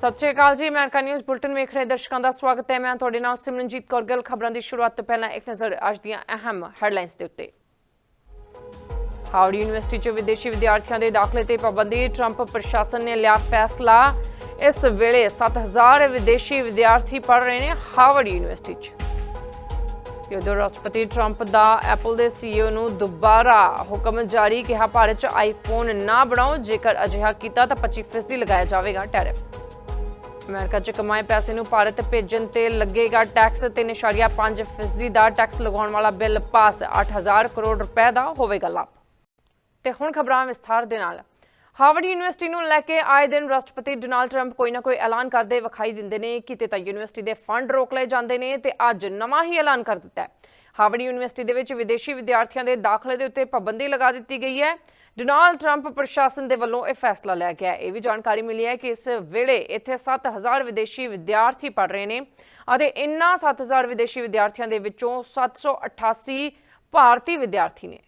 ਸਤਿ ਸ਼੍ਰੀ ਅਕਾਲ ਜੀ America news bulletin ਵੇਖ ਰਹੇ ਦਰਸ਼ਕਾਂ ਦਾ ਸਵਾਗਤ ਹੈ। ਮੈਂ ਤੁਹਾਡੇ ਨਾਲ ਸਿਮਰਨਜੀਤ ਕੌਰ ਗਿੱਲ। ਖਬਰਾਂ ਦੀ ਸ਼ੁਰੂਆਤ ਤੋਂ ਪਹਿਲਾਂ ਇੱਕ ਨਜ਼ਰ ਅੱਜ ਦੀਆਂ ਅਹਿਮ ਹੈਡਲਾਈਨਸ ਦੇ ਉੱਤੇ। ਹਾਰਵਰਡ ਯੂਨੀਵਰਸਿਟੀ 'ਚ ਵਿਦੇਸ਼ੀ ਵਿਦਿਆਰਥੀਆਂ ਦੇ ਦਾਖਲੇ ਤੇ ਪਾਬੰਦੀ, ਟਰੰਪ ਪ੍ਰਸ਼ਾਸਨ ਨੇ ਲਿਆ ਫੈਸਲਾ। ਇਸ ਵੇਲੇ 7000 ਵਿਦੇਸ਼ੀ ਵਿਦਿਆਰਥੀ ਪੜ੍ਹ ਰਹੇ ਨੇ ਹਾਰਵਰਡ ਯੂਨੀਵਰਸਿਟੀ 'ਚ। ਤੇ ਉਧਰ ਰਾਸ਼ਟਰਪਤੀ ਟਰੰਪ ਦਾ ਐਪਲ ਦੇ ਸੀਈਓ ਨੂੰ ਦੁਬਾਰਾ ਹੁਕਮ ਜਾਰੀ, ਕਿਹਾ ਭਾਰਤ 'ਚ ਆਈਫੋਨ ਨਾ ਬਣਾਓ, ਜੇਕਰ ਅਜਿਹਾ ਕੀਤਾ ਤਾਂ 25% ਲਗਾਇਆ ਜਾਵੇਗਾ ਟੈਰਿਫ। ਅਮਰੀਕਾ 'ਚ ਕਮਾਏ ਪੈਸੇ ਨੂੰ ਭਾਰਤ ਭੇਜਣ ਤੇ ਲੱਗੇਗਾ ਟੈਕਸ 3.5% ਦਾ ਟੈਕਸ ਲਗਾਉਣ ਵਾਲਾ ਬਿੱਲ ਪਾਸ 8000 ਕਰੋੜ ਰੁਪਏ ਦਾ ਹੋਵੇਗਾ ਲਾਭ। ਤੇ ਹੁਣ ਖਬਰਾਂ ਵਿਸਥਾਰ ਦੇ ਨਾਲ। ਹਾਰਵਰਡ ਯੂਨੀਵਰਸਿਟੀ ਨੂੰ ਲੈ ਕੇ ਆਏ ਦਿਨ ਰਾਸ਼ਟਰਪਤੀ ਡੋਨਾਲਡ ਟਰੰਪ ਕੋਈ ਨਾ ਕੋਈ ਐਲਾਨ ਕਰਦੇ ਵਿਖਾਈ ਦਿੰਦੇ ਨੇ ਕਿਤੇ ਤਾਂ ਯੂਨੀਵਰਸਿਟੀ ਦੇ ਫੰਡ ਰੋਕ ਲਏ ਜਾਂਦੇ ਨੇ ਤੇ ਅੱਜ ਨਵਾਂ ਹੀ ਐਲਾਨ ਕਰ ਦਿੱਤਾ ਹੈ। ਹਾਰਵਰਡ ਯੂਨੀਵਰਸਿਟੀ ਦੇ ਵਿੱਚ ਵਿਦੇਸ਼ੀ ਵਿਦਿਆਰਥੀਆਂ ਦੇ ਦਾਖਲੇ ਦੇ ਉੱਤੇ ਪਾਬੰਦੀ ਲਗਾ ਦਿੱਤੀ ਗਈ ਹੈ। ਡੋਨਾਲਡ ਟਰੰਪ ਪ੍ਰਸ਼ਾਸਨ ਦੇ ਵੱਲੋਂ ਇਹ ਫੈਸਲਾ ਲਿਆ ਗਿਆ ਇਹ ਵੀ ਜਾਣਕਾਰੀ ਮਿਲੀ ਹੈ ਕਿ ਇਸ ਵੇਲੇ ਇੱਥੇ 7000 ਵਿਦੇਸ਼ੀ ਵਿਦਿਆਰਥੀ ਪੜ ਰਹੇ ਨੇ ਅਤੇ ਇਨ੍ਹਾਂ 7000 ਵਿਦੇਸ਼ੀ ਵਿਦਿਆਰਥੀਆਂ ਦੇ ਵਿੱਚੋਂ 788 ਭਾਰਤੀ ਵਿਦਿਆਰਥੀ ਨੇ।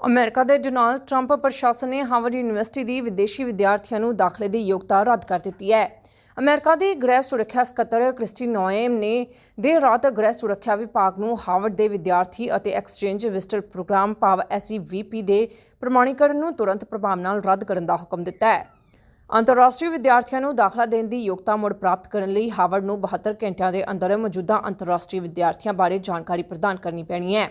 ਅਮਰੀਕਾ ਦੇ ਡੋਨਾਲਡ ਟਰੰਪ ਪ੍ਰਸ਼ਾਸਨ ਨੇ ਹਾਰਵਰਡ ਯੂਨੀਵਰਸਿਟੀ ਦੀ ਵਿਦੇਸ਼ੀ ਵਿਦਿਆਰਥੀਆਂ ਨੂੰ ਦਾਖਲੇ ਦੀ ਯੋਗਤਾ ਰੱਦ ਕਰ ਦਿੱਤੀ ਹੈ। ਅਮਰੀਕਾ ਦੇ ਗ੍ਰਹਿ ਸੁਰੱਖਿਆ ਸਕੱਤਰ ਕ੍ਰਿਸਟੀ ਨੋਏਮ ਨੇ ਦੇਰ ਰਾਤ ਗ੍ਰਹਿ ਸੁਰੱਖਿਆ ਵਿਭਾਗ ਨੂੰ ਹਾਰਵਰਡ ਦੇ ਵਿਦਿਆਰਥੀ ਅਤੇ ਐਕਸਚੇਂਜ ਵਿਜ਼ਟਰ ਪ੍ਰੋਗਰਾਮ ਭਾਵ ਐਸਈਵੀਪੀ ਦੇ ਪ੍ਰਮਾਣੀਕਰਨ ਨੂੰ ਤੁਰੰਤ ਪ੍ਰਭਾਵ ਨਾਲ ਰੱਦ ਕਰਨ ਦਾ ਹੁਕਮ ਦਿੱਤਾ ਹੈ। ਅੰਤਰਰਾਸ਼ਟਰੀ ਵਿਦਿਆਰਥੀਆਂ ਨੂੰ ਦਾਖਲਾ ਦੇਣ ਦੀ ਯੋਗਤਾ ਮੁੜ ਪ੍ਰਾਪਤ ਕਰਨ ਲਈ ਹਾਰਵਰਡ ਨੂੰ 72 ਘੰਟਿਆਂ ਦੇ ਅੰਦਰ ਮੌਜੂਦਾ ਅੰਤਰਰਾਸ਼ਟਰੀ ਵਿਦਿਆਰਥੀਆਂ ਬਾਰੇ ਜਾਣਕਾਰੀ ਪ੍ਰਦਾਨ ਕਰਨੀ ਪੈਣੀ ਹੈ।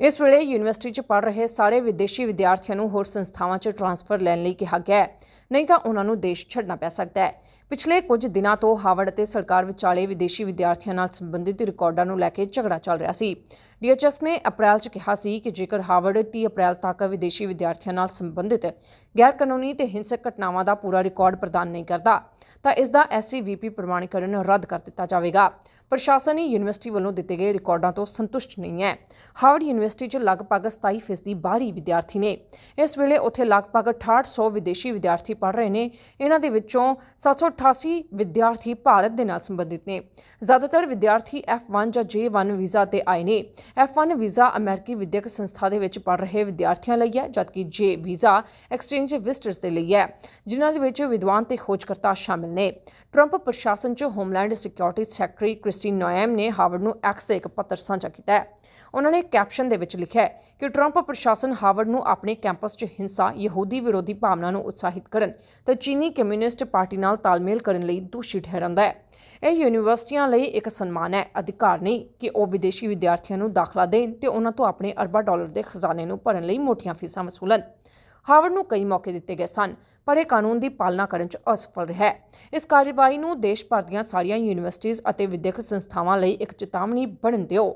ਇਸ ਵੇਲੇ ਯੂਨੀਵਰਸਿਟੀ 'ਚ ਪੜ੍ਹ ਰਹੇ ਸਾਰੇ ਵਿਦੇਸ਼ੀ ਵਿਦਿਆਰਥੀਆਂ ਨੂੰ ਹੋਰ ਸੰਸਥਾਵਾਂ 'ਚ ਟ੍ਰਾਂਸਫਰ ਲੈਣ ਲਈ ਕਿਹਾ ਗਿਆ ਹੈ। ਨਹੀਂ ਤਾਂ ਉਹਨਾਂ ਨੂੰ ਦੇਸ਼ ਛੱਡਣਾ ਪੈ ਸਕਦਾ ਹੈ। ਪਿਛਲੇ ਕੁਝ ਦਿਨਾਂ ਤੋਂ ਹਾਵਰਡ ਅਤੇ ਸਰਕਾਰ ਵਿਚਾਲੇ ਵਿਦੇਸ਼ੀ ਵਿਦਿਆਰਥੀਆਂ ਨਾਲ ਸੰਬੰਧਿਤ ਰਿਕਾਰਡਾਂ ਨੂੰ ਲੈ ਕੇ ਝਗੜਾ ਚੱਲ ਰਿਹਾ ਸੀ। ਡੀਐਚਐਸ ਨੇ ਅਪ੍ਰੈਲ 'ਚ ਕਿਹਾ ਸੀ ਕਿ ਜੇਕਰ ਹਾਵਰਡ 30 ਅਪ੍ਰੈਲ ਤੱਕ ਵਿਦੇਸ਼ੀ ਵਿਦਿਆਰਥੀਆਂ ਨਾਲ ਸੰਬੰਧਿਤ ਗੈਰ ਕਾਨੂੰਨੀ ਤੇ ਹਿੰਸਕ ਘਟਨਾਵਾਂ ਦਾ ਪੂਰਾ ਰਿਕਾਰਡ ਪ੍ਰਦਾਨ ਨਹੀਂ ਕਰਦਾ, ਤਾਂ ਇਸ ਦਾ ਐਸਸੀਵੀਪੀ ਪ੍ਰਮਾਣੀਕਰਨ ਰੱਦ ਕਰ ਦਿੱਤਾ ਜਾਵੇਗਾ। ਪ੍ਰਸ਼ਾਸਨ ਹੀ ਯੂਨੀਵਰਸਿਟੀ ਵੱਲੋਂ ਦਿੱਤੇ ਗਏ ਰਿਕਾਰਡਾਂ ਤੋਂ ਸੰਤੁਸ਼ਟ ਨਹੀਂ ਹੈ। ਹਾਰਵਰਡ ਯੂਨੀਵਰਸਿਟੀ 'ਚ ਲਗਭਗ 27% ਬਾਹਰੀ ਵਿਦਿਆਰਥੀ ਨੇ। ਇਸ ਵੇਲੇ ਉੱਥੇ ਲਗਭਗ 6800 ਵਿਦੇਸ਼ੀ ਵਿਦਿਆਰਥੀ ਪੜ੍ਹ ਰਹੇ ਨੇ। ਇਹਨਾਂ ਦੇ ਵਿੱਚੋਂ 788 ਵਿਦਿਆਰਥੀ ਭਾਰਤ ਦੇ ਨਾਲ ਸੰਬੰਧਿਤ ਨੇ। ਜ਼ਿਆਦਾਤਰ ਵਿਦਿਆਰਥੀ F1 ਜਾਂ J1 ਵੀਜ਼ਾ ਤੇ ਆਏ ਨੇ। F1 ਵੀਜ਼ਾ ਅਮਰੀਕੀ ਵਿਦਿਅਕ ਸੰਸਥਾ ਦੇ ਵਿੱਚ ਪੜ੍ਹ ਰਹੇ ਵਿਦਿਆਰਥੀਆਂ ਲਈ ਹੈ, ਜਦਕਿ J ਵੀਜ਼ਾ ਐਕਸਚੇਂਜ ਵਿਜ਼ਟਰਸ ਦੇ ਲਈ ਹੈ, ਜਿਨ੍ਹਾਂ ਦੇ ਵਿੱਚ ਵਿਦਵਾਨ ਤੇ ਖੋਜਕਰਤਾ ਸ਼ਾਮਿਲ ਨੇ। ਟਰੰਪ ਪ੍ਰਸ਼ਾਸਨ 'ਚ homeland security secretary Kristi Noem ਨੇ ਹਾਰਵਰਡ ਨੂੰ ਐਕਸ ਇੱਕ ਪੱਤਰ ਸਾਂਝਾ ਕੀਤਾ ਹੈ। ਉਹਨਾਂ ਨੇ ਕੈਪਸ਼ਨ ਦੇ ਵਿੱਚ ਲਿਖਿਆ ਹੈ ਕਿ ਟਰੰਪ ਪ੍ਰਸ਼ਾਸਨ ਹਾਰਵਰਡ ਨੂੰ ਆਪਣੇ ਕੈਂਪਸ 'ਚ ਹਿੰਸਾ, ਯਹੂਦੀ ਵਿਰੋਧੀ ਭਾਵਨਾ ਨੂੰ ਉਤਸ਼ਾਹਿਤ ਕਰਨ ਤੇ ਚੀਨੀ ਕਮਿਊਨਿਸਟ ਪਾਰਟੀ ਨਾਲ ਤਾਲਮੇਲ ਕਰਨ ਲਈ ਦੋਸ਼ੀ ਠਹਿਰਾਉਂਦਾ ਹੈ। ਇਹ ਯੂਨੀਵਰਸਿਟੀਆਂ ਲਈ ਇੱਕ ਸਨਮਾਨ ਹੈ। ਅਧਿਕਾਰ ਨਹੀਂ ਕਿ ਉਹ ਵਿਦੇਸ਼ੀ ਵਿਦਿਆਰਥੀਆਂ ਨੂੰ ਦਾਖਲਾ ਦੇਣ ਤੇ ਉਹਨਾਂ ਤੋਂ ਆਪਣੇ ਅਰਬਾਂ ਡਾਲਰ ਦੇ ਖਜ਼ਾਨੇ ਨੂੰ ਭਰਨ ਲਈ ਮੋਟੀਆਂ ਫੀਸਾਂ ਵਸੂਲਣ। ਹਾਵਰਡ ਨੂੰ ਕਈ ਮੌਕੇ ਦਿੱਤੇ ਗਏ ਸਨ, ਪਰ ਇਹ ਕਾਨੂੰਨ ਦੀ ਪਾਲਣਾ ਕਰਨ 'ਚ ਅਸਫਲ ਰਿਹਾ ਹੈ। ਇਸ ਕਾਰਵਾਈ ਨੂੰ ਦੇਸ਼ ਭਰ ਦੀਆਂ ਸਾਰੀਆਂ ਯੂਨੀਵਰਸਿਟੀਆਂ ਅਤੇ ਵਿਦਿਅਕ ਸੰਸਥਾਵਾਂ ਲਈ ਇੱਕ ਚੇਤਾਵਨੀ ਬਣਨ ਦਿਓ।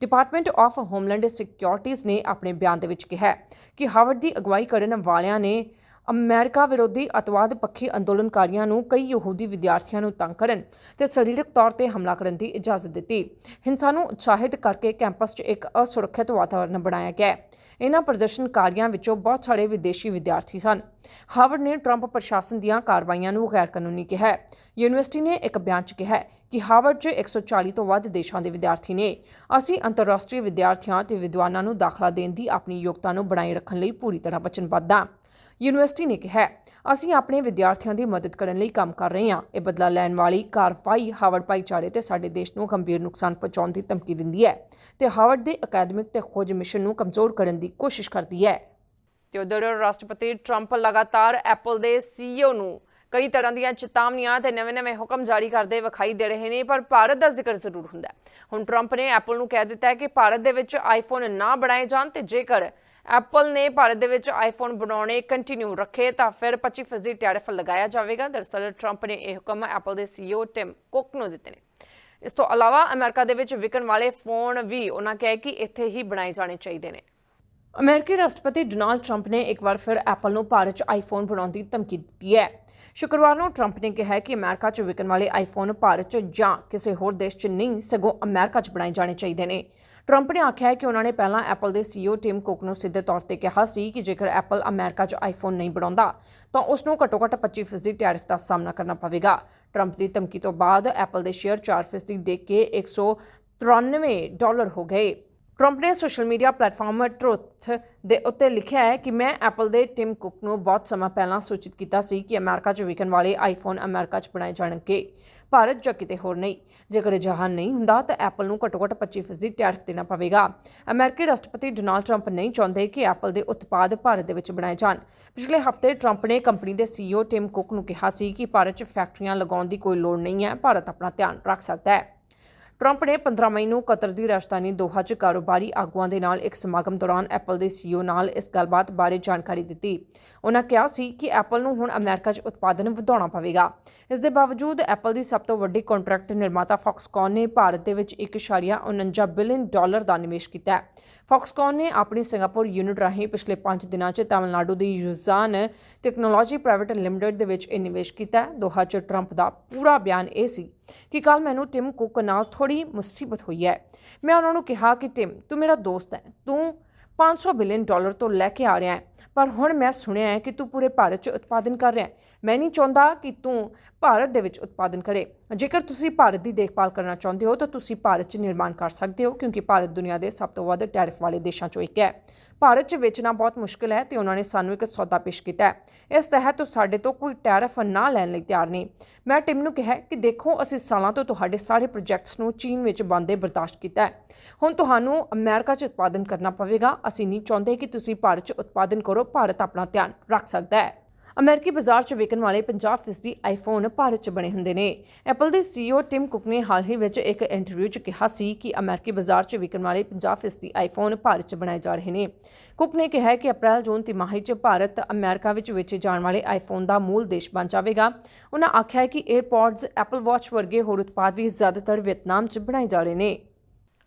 ਡਿਪਾਰਟਮੈਂਟ ਆਫ ਹੋਮਲੈਂਡ ਸਿਕਿਉਰਿਟੀਜ਼ ਨੇ ਆਪਣੇ ਬਿਆਨ ਦੇ ਵਿੱਚ ਕਿਹਾ ਕਿ ਹਾਵਰਡ ਦੀ ਅਗਵਾਈ ਕਰਨ ਵਾਲਿਆਂ ਨੇ ਅਮਰੀਕਾ ਵਿਰੋਧੀ ਅਤਵਾਦ ਪੱਖੀ ਅੰਦੋਲਨਕਾਰੀਆਂ ਨੂੰ ਕਈ ਯਹੂਦੀ ਵਿਦਿਆਰਥੀਆਂ ਨੂੰ ਤੰਗ ਕਰਨ ਤੇ ਸਰੀਰਕ ਤੌਰ ਤੇ ਹਮਲਾ ਕਰਨ ਦੀ ਇਜਾਜ਼ਤ ਦਿੱਤੀ। ਹਿੰਸਾ ਨੂੰ ਉਤਸ਼ਾਹਿਤ ਕਰਕੇ ਕੈਂਪਸ 'ਚ ਇੱਕ ਅਸੁਰੱਖਿਅਤ ਵਾਤਾਵਰਣ ਬਣਾਇਆ ਗਿਆ ਇਹਨਾਂ ਪ੍ਰਦਰਸ਼ਨਕਾਰੀਆਂ ਵਿੱਚੋਂ ਬਹੁਤ ਸਾਰੇ ਵਿਦੇਸ਼ੀ ਵਿਦਿਆਰਥੀ ਸਨ। ਹਾਰਵਰਡ ਨੇ ਟਰੰਪ ਪ੍ਰਸ਼ਾਸਨ ਦੀਆਂ ਕਾਰਵਾਈਆਂ ਨੂੰ ਗੈਰ ਕਾਨੂੰਨੀ ਕਿਹਾ ਹੈ। ਯੂਨੀਵਰਸਿਟੀ ਨੇ ਇੱਕ ਬਿਆਨ 'ਚ ਕਿਹਾ ਕਿ ਹਾਰਵਰਡ 'ਚ 140 ਤੋਂ ਵੱਧ ਦੇਸ਼ਾਂ ਦੇ ਵਿਦਿਆਰਥੀ ਨੇ ਅਸੀਂ ਅੰਤਰਰਾਸ਼ਟਰੀ ਵਿਦਿਆਰਥੀਆਂ ਤੇ ਵਿਦਵਾਨਾਂ ਨੂੰ ਦਾਖਲਾ ਦੇਣ ਦੀ ਆਪਣੀ ਯੋਗਤਾ ਨੂੰ ਬਣਾਏ ਰੱਖਣ ਲਈ ਪੂਰੀ ਤਰ੍ਹਾਂ ਵਚਨਬੱਧ ਹਾਂ। ਯੂਨੀਵਰਸਿਟੀ ਨੇ ਕਿਹਾ, ਅਸੀਂ ਆਪਣੇ ਵਿਦਿਆਰਥੀਆਂ ਦੀ ਮਦਦ ਕਰਨ ਲਈ ਕੰਮ ਕਰ ਰਹੇ ਹਾਂ। ਇਹ ਬਦਲਾ ਲੈਣ ਵਾਲੀ ਕਾਰਵਾਈ ਹਾਵਰਡ ਭਾਈਚਾਰੇ ਤੇ ਸਾਡੇ ਦੇਸ਼ ਨੂੰ ਗੰਭੀਰ ਨੁਕਸਾਨ ਪਹੁੰਚਾਉਣ ਦੀ ਧਮਕੀ ਦਿੰਦੀ ਹੈ ਤੇ ਹਾਵਰਡ ਦੇ ਅਕੈਡਮਿਕ ਤੇ ਖੋਜ ਮਿਸ਼ਨ ਨੂੰ ਕਮਜ਼ੋਰ ਕਰਨ ਦੀ ਕੋਸ਼ਿਸ਼ ਕਰਦੀ ਹੈ। ਤੇ ਉਧਰ ਰਾਸ਼ਟਰਪਤੀ ਟਰੰਪ ਲਗਾਤਾਰ ਐਪਲ ਦੇ ਸੀਈਓ ਨੂੰ ਕਈ ਤਰ੍ਹਾਂ ਦੀਆਂ ਚੇਤਾਵਨੀਆਂ ਤੇ ਨਵੇਂ-ਨਵੇਂ ਹੁਕਮ ਜਾਰੀ ਕਰਦੇ ਵਿਖਾਈ ਦੇ ਰਹੇ ਨੇ, ਪਰ ਭਾਰਤ ਦਾ ਜ਼ਿਕਰ ਜ਼ਰੂਰ ਹੁੰਦਾ ਹੁਣ ਟਰੰਪ ਨੇ ਐਪਲ ਨੂੰ ਕਹਿ ਦਿੱਤਾ ਹੈ ਕਿ ਭਾਰਤ ਦੇ ਵਿੱਚ ਆਈਫੋਨ ਨਾ ਬਣਾਏ ਜਾਣ ਤੇ ਜੇਕਰ ਐਪਲ ਨੇ ਭਾਰਤ ਦੇ ਵਿੱਚ ਆਈਫੋਨ ਬਣਾਉਣੇ ਕੰਟੀਨਿਊ ਰੱਖੇ, ਤਾਂ ਫਿਰ 25% ਟੈਰਿਫ ਲਗਾਇਆ ਜਾਵੇਗਾ। ਦਰਅਸਲ ਟਰੰਪ ਨੇ ਇਹ ਹੁਕਮ ਐਪਲ ਦੇ ਸੀਈਓ ਟਿਮ ਕੁੱਕ ਨੂੰ ਦਿੱਤੇ ਨੇ। ਇਸ ਤੋਂ ਇਲਾਵਾ ਅਮਰੀਕਾ ਦੇ ਵਿੱਚ ਵਿਕਣ ਵਾਲੇ ਫੋਨ ਵੀ ਉਹਨਾਂ ਕਿਹਾ ਕਿ ਇੱਥੇ ਹੀ ਬਣਾਏ ਜਾਣੇ ਚਾਹੀਦੇ ਨੇ। ਅਮਰੀਕੀ ਰਾਸ਼ਟਰਪਤੀ ਡੋਨਾਲਡ ਟਰੰਪ ਨੇ ਇੱਕ ਵਾਰ ਫਿਰ ਐਪਲ ਨੂੰ ਭਾਰਤ 'ਚ ਆਈਫੋਨ ਬਣਾਉਣ ਦੀ ਧਮਕੀ ਦਿੱਤੀ ਹੈ। ਸ਼ੁੱਕਰਵਾਰ ਨੂੰ ਟਰੰਪ ਨੇ ਕਿਹਾ ਕਿ ਅਮਰੀਕਾ 'ਚ ਵਿਕਣ ਵਾਲੇ ਆਈਫੋਨ ਭਾਰਤ 'ਚ ਜਾਂ ਕਿਸੇ ਹੋਰ ਦੇਸ਼ 'ਚ ਨਹੀਂ, ਸਗੋਂ ਅਮਰੀਕਾ 'ਚ ਬਣਾਏ ਜਾਣੇ ਚਾਹੀਦੇ ਨੇ। ਟਰੰਪ ਨੇ ਆਖਿਆ ਹੈ ਕਿ ਉਹਨਾਂ ਨੇ ਪਹਿਲਾਂ ਐਪਲ ਦੇ ਸੀਈਓ ਟਿਮ ਕੁੱਕ ਨੂੰ ਸਿੱਧੇ ਤੌਰ ਤੇ ਕਿਹਾ ਸੀ ਕਿ ਜੇਕਰ ਐਪਲ ਅਮਰੀਕਾ 'ਚ ਆਈਫੋਨ ਨਹੀਂ ਬਣਾਉਂਦਾ, ਤਾਂ ਉਸ ਨੂੰ ਘੱਟੋ-ਘੱਟ 25% ਟੈਰਿਫ ਦਾ ਸਾਹਮਣਾ ਕਰਨਾ ਪਵੇਗਾ। ਟਰੰਪ ਦੀ ਧਮਕੀ ਤੋਂ ਬਾਅਦ ਐਪਲ ਦੇ ਸ਼ੇਅਰ 4% ਡਿੱਗ ਕੇ 193 ਡਾਲਰ ਹੋ ਗਏ। ਟਰੰਪ ਨੇ ਸੋਸ਼ਲ ਮੀਡੀਆ ਪਲੇਟਫਾਰਮ ਟਰੂਥ ਦੇ ਉੱਤੇ ਲਿਖਿਆ ਹੈ ਕਿ ਮੈਂ ਐਪਲ ਦੇ ਟਿਮ ਕੁੱਕ ਨੂੰ ਬਹੁਤ ਸਮਾਂ ਪਹਿਲਾਂ ਸੂਚਿਤ ਕੀਤਾ ਸੀ ਕਿ ਅਮਰੀਕਾ 'ਚ ਵਿਕਣ ਵਾਲੇ ਆਈਫੋਨ ਅਮਰੀਕਾ 'ਚ ਬਣਾਏ ਜਾਣਗੇ। ਭਾਰਤ ਜਾਂ ਕਿਤੇ ਹੋਰ ਨਹੀਂ। ਜੇਕਰ ਅਜਿਹਾ ਨਹੀਂ ਹੁੰਦਾ ਤਾਂ ਐਪਲ ਨੂੰ ਘੱਟੋ-ਘੱਟ 25% ਟੈਰਿਫ ਦੇਣਾ ਪਵੇਗਾ। ਅਮਰੀਕੀ ਰਾਸ਼ਟਰਪਤੀ ਡੋਨਾਲਡ ਟਰੰਪ ਨਹੀਂ ਚਾਹੁੰਦੇ ਕਿ ਐਪਲ ਦੇ ਉਤਪਾਦ ਭਾਰਤ ਦੇ ਵਿੱਚ ਬਣਾਏ ਜਾਣ। ਪਿਛਲੇ ਹਫ਼ਤੇ ਟਰੰਪ ਨੇ ਕੰਪਨੀ ਦੇ ਸੀਈਓ ਟਿਮ ਕੁੱਕ ਨੂੰ ਕਿਹਾ ਸੀ ਕਿ ਭਾਰਤ 'ਚ ਫੈਕਟਰੀਆਂ ਲਗਾਉਣ ਦੀ ਕੋਈ ਲੋੜ ਨਹੀਂ ਹੈ। ਭਾਰਤ ਆਪਣਾ ਧਿਆਨ ਰੱਖ ਸਕਦਾ ਹੈ। ਟਰੰਪ ਨੇ 15 ਮਈ ਨੂੰ ਕਤਰ ਦੀ ਰਾਜਧਾਨੀ ਦੋਹਾ 'ਚ ਕਾਰੋਬਾਰੀ ਆਗੂਆਂ ਦੇ ਨਾਲ ਇੱਕ ਸਮਾਗਮ ਦੌਰਾਨ ਐਪਲ ਦੇ ਸੀਈਓ ਨਾਲ ਇਸ ਗੱਲਬਾਤ ਬਾਰੇ ਜਾਣਕਾਰੀ ਦਿੱਤੀ। ਉਹਨਾਂ ਕਿਹਾ ਸੀ ਕਿ ਐਪਲ ਨੂੰ ਹੁਣ ਅਮਰੀਕਾ 'ਚ ਉਤਪਾਦਨ ਵਧਾਉਣਾ ਪਵੇਗਾ। ਇਸ ਦੇ ਬਾਵਜੂਦ ਐਪਲ ਦੀ ਸਭ ਤੋਂ ਵੱਡੀ ਕੰਟਰੈਕਟ ਨਿਰਮਾਤਾ ਫੌਕਸਕੌਨ ਨੇ ਭਾਰਤ ਦੇ ਵਿੱਚ 1.49 ਬਿਲੀਅਨ ਡਾਲਰ ਦਾ ਨਿਵੇਸ਼ ਕੀਤਾ ਹੈ। ਫੌਕਸਕੌਨ ਨੇ ਆਪਣੀ ਸਿੰਗਾਪੁਰ ਯੂਨਿਟ ਰਾਹੀਂ ਪਿਛਲੇ 5 ਦਿਨਾਂ 'ਚ ਤਾਮਿਲਨਾਡੂ ਦੀ ਯੂਜ਼ਾਨ ਟੈਕਨੋਲੋਜੀ ਪ੍ਰਾਈਵੇਟ ਲਿਮਟਿਡ ਦੇ ਵਿੱਚ ਇਹ ਨਿਵੇਸ਼ ਕੀਤਾ ਦੋਹਾ 'ਚ ਟਰੰਪ ਦਾ ਪੂਰਾ ਬਿਆਨ ਇਹ ਸੀ ਕਿ ਕੱਲ ਮੈਨੂੰ ਟਿਮ ਕੁੱਕ ਨਾਲ ਥੋੜੀ ਮੁਸੀਬਤ ਹੋਈ ਹੈ। ਮੈਂ ਉਹਨਾਂ ਨੂੰ ਕਿਹਾ ਕਿ ਟਿਮ ਤੂੰ ਮੇਰਾ ਦੋਸਤ ਹੈ। ਤੂੰ 500 ਬਿਲੀਅਨ ਡਾਲਰ ਤੋਂ ਲੈ ਕੇ ਆ ਰਿਹਾ ਹੈ। ਪਰ ਹੁਣ ਮੈਂ ਸੁਣਿਆ ਹੈ ਕਿ ਤੂੰ ਪੂਰੇ ਭਾਰਤ 'ਚ ਉਤਪਾਦਨ ਕਰ ਰਿਹਾ ਹੈ। ਮੈਂ ਨਹੀਂ ਚਾਹੁੰਦਾ ਕਿ ਤੂੰ ਭਾਰਤ ਦੇ ਵਿੱਚ ਉਤਪਾਦਨ ਕਰੇ। ਜੇਕਰ ਤੁਸੀਂ ਭਾਰਤ ਦੀ ਦੇਖਭਾਲ ਕਰਨਾ ਚਾਹੁੰਦੇ ਹੋ ਤਾਂ ਤੁਸੀਂ ਭਾਰਤ 'ਚ ਨਿਰਮਾਣ ਕਰ ਸਕਦੇ ਹੋ, ਕਿਉਂਕਿ ਭਾਰਤ ਦੁਨੀਆ ਦੇ ਸਭ ਤੋਂ ਵੱਧ ਟੈਰਿਫ ਵਾਲੇ ਦੇਸ਼ਾਂ 'ਚੋਂ ਇੱਕ ਹੈ। ਭਾਰਤ 'ਚ ਵੇਚਣਾ ਬਹੁਤ ਮੁਸ਼ਕਲ ਹੈ ਤੇ ਉਹਨਾਂ ਨੇ ਸਾਨੂੰ ਇੱਕ ਸੌਦਾ ਪੇਸ਼ ਕੀਤਾ ਹੈ। ਇਸ ਤਹਿਤ ਉਹ ਸਾਡੇ ਤੋਂ ਕੋਈ ਟੈਰਿਫ ਨਾ ਲੈਣ ਲਈ ਤਿਆਰ ਨਹੀਂ। ਮੈਂ ਟਿਮ ਨੂੰ ਕਿਹਾ ਕਿ ਦੇਖੋ, ਅਸੀਂ ਸਾਲਾਂ ਤੋਂ ਤੁਹਾਡੇ ਸਾਰੇ ਪ੍ਰੋਜੈਕਟਸ ਨੂੰ ਚੀਨ ਵਿੱਚ ਬੰਦੇ ਬਰਦਾਸ਼ਤ ਕੀਤਾ ਹੈ। ਹੁਣ ਤੁਹਾਨੂੰ ਅਮਰੀਕਾ 'ਚ ਉਤਪਾਦਨ ਕਰਨਾ ਪਵੇਗਾ। ਅਸੀਂ ਨਹੀਂ ਚਾਹੁੰਦੇ ਕਿ ਤੁਸੀਂ ਭਾਰਤ 'ਚ ਉਤਪਾਦਨ ਕਰੋ ਭਾਰਤ ਆਪਣਾ ਧਿਆਨ ਰੱਖ ਸਕਦਾ ਹੈ। ਅਮਰੀਕੀ ਬਾਜ਼ਾਰ 'ਚ ਵਿਕਣ ਵਾਲੇ 50% ਆਈਫੋਨ ਭਾਰਤ 'ਚ ਬਣੇ ਹੁੰਦੇ ਨੇ। ਐਪਲ ਦੇ ਸੀਈਓ ਟਿਮ ਕੁਕ ਨੇ ਹਾਲ ਹੀ ਵਿੱਚ ਇੱਕ ਇੰਟਰਵਿਊ 'ਚ ਕਿਹਾ ਸੀ ਕਿ ਅਮਰੀਕੀ ਬਾਜ਼ਾਰ 'ਚ ਵਿਕਣ ਵਾਲੇ 50% ਆਈਫੋਨ ਭਾਰਤ 'ਚ ਬਣਾਏ ਜਾ ਰਹੇ ਨੇ। ਕੁਕ ਨੇ ਕਿਹਾ ਕਿ ਅਪ੍ਰੈਲ ਜੂਨ ਤਿਮਾਹੀ 'ਚ ਭਾਰਤ ਅਮਰੀਕਾ ਵਿੱਚ ਵੇਚੇ ਜਾਣ ਵਾਲੇ ਆਈਫੋਨ ਦਾ ਮੂਲ ਦੇਸ਼ ਬਣ ਜਾਵੇਗਾ। ਉਹਨਾਂ ਆਖਿਆ ਕਿ 에ਅਰਪੋਡਸ ਐਪਲ ਵਾਚ ਵਰਗੇ ਹੋਰ ਉਤਪਾਦ ਵੀ ਜ਼ਿਆਦਾਤਰ ਵੀਅਤਨਾਮ 'ਚ ਬਣਾਏ ਜਾ ਰਹੇ ਨੇ।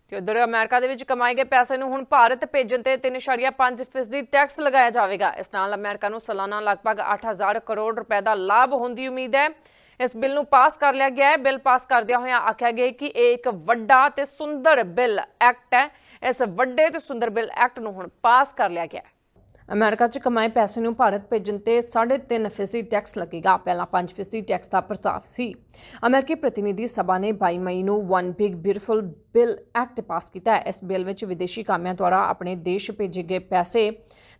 ਤੇ ਉਧਰ ਅਮਰੀਕਾ ਦੇ ਵਿੱਚ ਕਮਾਏ ਗਏ ਪੈਸੇ ਨੂੰ ਹੁਣ ਭਾਰਤ ਭੇਜਣ ਤੇ 3.5% ਦੀ ਟੈਕਸ ਲਗਾਇਆ ਜਾਵੇਗਾ। ਇਸ ਨਾਲ ਅਮਰੀਕਾ ਨੂੰ ਸਾਲਾਨਾ ਲਗਭਗ 8000 ਕਰੋੜ ਰੁਪਏ ਦਾ ਲਾਭ ਹੋਣ ਦੀ ਉਮੀਦ ਹੈ। ਇਸ ਬਿੱਲ ਨੂੰ ਪਾਸ ਕਰ ਲਿਆ ਗਿਆ ਹੈ। ਬਿੱਲ ਪਾਸ ਕਰਦਿਆਂ ਹੋਇਆਂ ਆਖਿਆ ਗਿਆ ਕਿ ਇਹ ਇੱਕ ਵੱਡਾ ਤੇ ਸੁੰਦਰ ਬਿੱਲ ਐਕਟ ਹੈ। ਇਸ ਵੱਡੇ ਤੇ ਸੁੰਦਰ ਬਿੱਲ ਐਕਟ ਨੂੰ ਹੁਣ ਪਾਸ ਕਰ ਲਿਆ ਗਿਆ ਹੈ। ਅਮਰੀਕਾ 'ਚ ਕਮਾਏ ਪੈਸੇ ਨੂੰ ਭਾਰਤ ਭੇਜਣ ਤੇ 3.5% ਟੈਕਸ ਲੱਗੇਗਾ। ਪਹਿਲਾਂ 5% ਟੈਕਸ ਦਾ ਪ੍ਰਸਤਾਵ ਸੀ। ਅਮਰੀਕੀ ਪ੍ਰਤੀਨਿਧੀ ਸਭਾ ਨੇ 22 ਮਈ ਨੂੰ one big beautiful bill act pass ਕੀਤਾ। ਇਸ ਬਿੱਲ ਵਿੱਚ ਵਿਦੇਸ਼ੀ ਕਾਮਿਆਂ ਦੁਆਰਾ ਆਪਣੇ ਦੇਸ਼ ਭੇਜੇ ਗਏ ਪੈਸੇ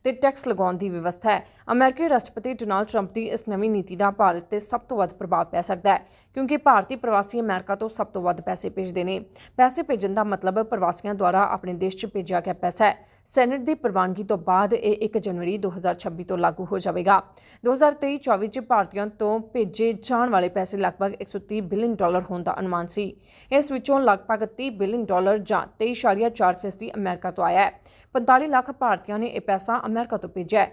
ਤੇ ਟੈਕਸ ਲਗਾਉਣ ਦੀ ਵਿਵਸਥਾ ਹੈ। ਅਮਰੀਕੀ ਰਾਸ਼ਟਰਪਤੀ ਡੋਨਾਲਡ ਟਰੰਪ ਦੀ ਇਸ ਨਵੀਂ ਨੀਤੀ ਦਾ ਭਾਰਤ ਤੇ ਸਭ ਤੋਂ ਵੱਧ ਪ੍ਰਭਾਵ ਪੈ ਸਕਦਾ ਹੈ, ਕਿਉਂਕਿ ਭਾਰਤੀ ਪ੍ਰਵਾਸੀ ਅਮਰੀਕਾ ਤੋਂ ਸਭ ਤੋਂ ਵੱਧ ਪੈਸੇ ਭੇਜਦੇ ਨੇ। ਪੈਸੇ ਭੇਜਣ ਦਾ ਮਤਲਬ ਪ੍ਰਵਾਸੀਆਂ ਦੁਆਰਾ ਆਪਣੇ ਦੇਸ਼ 'ਚ ਭੇਜਿਆ ਗਿਆ ਪੈਸਾ ਹੈ। ਸੈਨੇਟ ਦੀ ਪ੍ਰਵਾਨਗੀ ਤੋਂ ਬਾਅਦ ਇਹ 1 ਜਨਵਰੀ 2026 ਤੋਂ ਲਾਗੂ ਹੋ ਜਾਵੇਗਾ। 2023-24 'ਚ ਭਾਰਤੀਆਂ ਤੋਂ ਭੇਜੇ ਜਾਣ ਵਾਲੇ ਪੈਸੇ ਲਗਭਗ 130 ਬਿਲੀਅਨ ਡਾਲਰ ਹੋਣ ਦਾ ਅਨੁਮਾਨ ਸੀ। ਇਸ ਵਿੱਚੋਂ ਲਗਭਗ 30 ਬਿਲੀਅਨ ਡਾਲਰ ਜਾਂ 23.4% ਅਮਰੀਕਾ ਤੋਂ ਆਇਆ ਹੈ। 45 ਲੱਖ ਭਾਰਤੀਆਂ ਨੇ ਇਹ ਪੈਸਾ ਅਮਰੀਕਾ ਤੋਂ ਭੇਜਿਆ ਹੈ।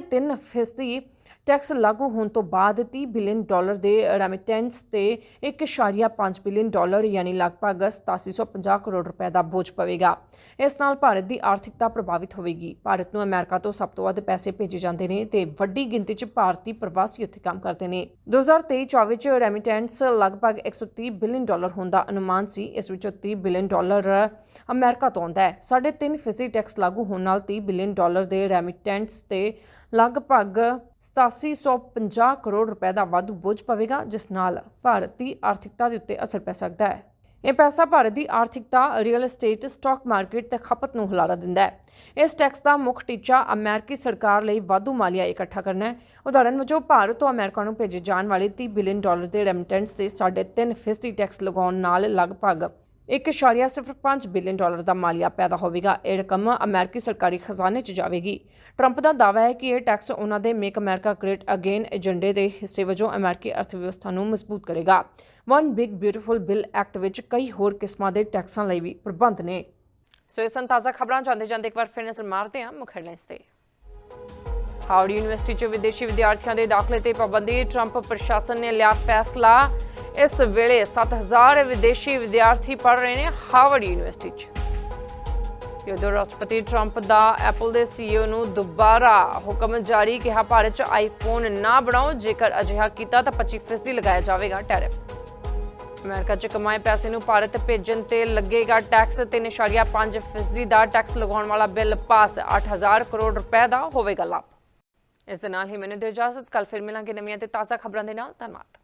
3.5 ਫੀਸਦੀ ਟੈਕਸ ਲਾਗੂ ਹੋਣ ਤੋਂ ਬਾਅਦ 30 ਬਿਲੀਅਨ ਡਾਲਰ ਦੇ ਰੈਮਿਟੈਂਸ ਤੇ 1.5 ਬਿਲੀਅਨ ਡਾਲਰ, ਯਾਨੀ ਲਗਭਗ 8750 ਕਰੋੜ ਰੁਪਏ ਦਾ ਬੋਝ ਪਵੇਗਾ। ਇਸ ਨਾਲ ਭਾਰਤ ਦੀ ਆਰਥਿਕਤਾ ਪ੍ਰਭਾਵਿਤ ਹੋਵੇਗੀ। ਭਾਰਤ ਨੂੰ ਅਮਰੀਕਾ ਤੋਂ ਸਭ ਤੋਂ ਵੱਧ ਪੈਸੇ ਭੇਜੇ ਜਾਂਦੇ ਨੇ ਤੇ ਵੱਡੀ ਗਿਣਤੀ 'ਚ ਭਾਰਤੀ ਪ੍ਰਵਾਸੀ ਉੱਥੇ ਕੰਮ ਕਰਦੇ ਨੇ। 2023-24 'ਚ ਰੈਮਿਟੈਂਸ ਲਗਭਗ 130 ਬਿਲੀਅਨ ਡਾਲਰ ਹੋਣ ਦਾ ਅਨੁਮਾਨ ਸੀ। ਇਸ ਵਿੱਚੋਂ 30 ਬਿਲੀਅਨ ਡਾਲਰ ਅਮਰੀਕਾ ਤੋਂ ਆਉਂਦਾ ਹੈ। 3.5% ਟੈਕਸ ਲਾਗੂ ਹੋਣ ਨਾਲ 30 ਬਿਲੀਅਨ ਡਾਲਰ ਦੇ ਰੈਮਿਟੈਂਸ ਤੇ ਲਗਭਗ 8750 ਕਰੋੜ ਰੁਪਏ ਦਾ ਵਾਧੂ ਬੋਝ ਪਵੇਗਾ, ਜਿਸ ਨਾਲ ਭਾਰਤ ਦੀ ਆਰਥਿਕਤਾ ਦੇ ਉੱਤੇ ਅਸਰ ਪੈ ਸਕਦਾ ਹੈ। ਇਹ ਪੈਸਾ ਭਾਰਤ ਦੀ ਆਰਥਿਕਤਾ ਰੀਅਲ ਏਸਟੇਟ ਸਟਾਕ ਮਾਰਕੀਟ ਤੇ ਖਪਤ ਨੂੰ ਹੁਲਾਰਾ ਦਿੰਦਾ ਹੈ। ਇਸ ਟੈਕਸ ਦਾ ਮੁੱਖ ਟੀਚਾ ਅਮਰੀਕੀ ਸਰਕਾਰ ਲਈ ਵਾਧੂ ਮਾਲੀਆ ਇਕੱਠਾ ਕਰਨਾ ਹੈ। ਉਦਾਹਰਨ ਵਜੋਂ, ਭਾਰਤ ਤੋਂ ਅਮਰੀਕਾ ਨੂੰ ਭੇਜੇ ਜਾਣ ਵਾਲੇ 30 ਬਿਲੀਅਨ ਡਾਲਰ ਦੇ ਰੈਮਿਟੈਂਸ ਤੇ 3.5% ਟੈਕਸ ਲਗਾਉਣ ਨਾਲ ਲਗਭਗ 1.05 ਬਿਲੀਅਨ ਡਾਲਰ ਦਾ ਮਾਲੀਆ ਪੈਦਾ ਹੋਵੇਗਾ। ਇਹ ਰਕਮ ਅਮਰੀਕੀ ਸਰਕਾਰੀ ਖਜ਼ਾਨੇ 'ਚ ਜਾਵੇਗੀ। ਟਰੰਪ ਦਾ ਦਾਅਵਾ ਹੈ ਕਿ ਇਹ ਟੈਕਸ ਉਹਨਾਂ ਦੇ ਮੇਕ ਅਮਰੀਕਾ ਗ੍ਰੇਟ ਅਗੇਨ ਏਜੰਡੇ ਦੇ ਹਿੱਸੇ ਵਜੋਂ ਅਮਰੀਕੀ ਅਰਥਵਿਵਸਥਾ ਨੂੰ ਮਜ਼ਬੂਤ ਕਰੇਗਾ। One big beautiful bill act ਵਿੱਚ ਕਈ ਹੋਰ ਕਿਸਮਾਂ ਦੇ ਟੈਕਸਾਂ ਲਈ ਵੀ ਪ੍ਰਬੰਧ ਨੇ। ਸੋ ਇਸ ਤਾਜ਼ਾ ਖਬਰਾਂ ਜਾਂਦੇ ਜਾਂਦੇ ਇੱਕ ਵਾਰ ਫਿਰ ਨਜ਼ਰ ਮਾਰਦੇ ਹਾਂ ਮੁੱਖ ਹੈਡਲਾਈਨਸ ਤੇ। ਹਾਰਡ ਯੂਨੀਵਰਸਿਟੀ 'ਚ ਵਿਦੇਸ਼ੀ ਵਿਦਿਆਰਥੀਆਂ ਦੇ ਦਾਖਲੇ ਤੇ ਪਾਬੰਦੀ, ਟਰੰਪ ਪ੍ਰਸ਼ਾਸਨ ਨੇ ਲਿਆ ਫੈਸਲਾ। ਇਸ ਵੇਲੇ 7000 ਵਿਦੇਸ਼ੀ ਵਿਦਿਆਰਥੀ ਪੜ੍ਹ ਰਹੇ ਨੇ ਹਾਰਵਰਡ ਯੂਨੀਵਰਸਿਟੀ 'ਚ। ਤੇ ਉਧਰ ਰਾਸ਼ਟਰਪਤੀ ਟਰੰਪ ਦਾ ਐਪਲ ਦੇ ਸੀਈਓ ਨੂੰ ਦੁਬਾਰਾ ਹੁਕਮ ਜਾਰੀ ਕਿਹਾ, ਭਾਰਤ 'ਚ ਆਈਫੋਨ ਨਾ ਬਣਾਓ, ਜੇਕਰ ਅਜਿਹਾ ਕੀਤਾ ਤਾਂ 25% ਲਗਾਇਆ ਜਾਵੇਗਾ ਟੈਰਿਫ। ਅਮਰੀਕਾ 'ਚ ਕਮਾਏ ਪੈਸੇ ਨੂੰ ਭਾਰਤ ਭੇਜਣ ਤੇ ਲੱਗੇਗਾ ਟੈਕਸ 3.5% ਦਾ ਟੈਕਸ ਲਗਾਉਣ ਵਾਲਾ ਬਿੱਲ ਪਾਸ 8000 ਕਰੋੜ ਰੁਪਏ ਦਾ ਹੋਵੇਗਾ ਲਾਭ। ਇਸ ਦੇ ਨਾਲ ਹੀ ਮੈਨੂੰ ਦੇ ਇਜਾਜ਼ਤ ਕੱਲ ਫਿਰ ਮਿਲਾਂਗੇ ਨਵੀਆਂ ਤੇ ਤਾਜ਼ਾ ਖਬਰਾਂ ਦੇ ਨਾਲ, ਧੰਨਵਾਦ।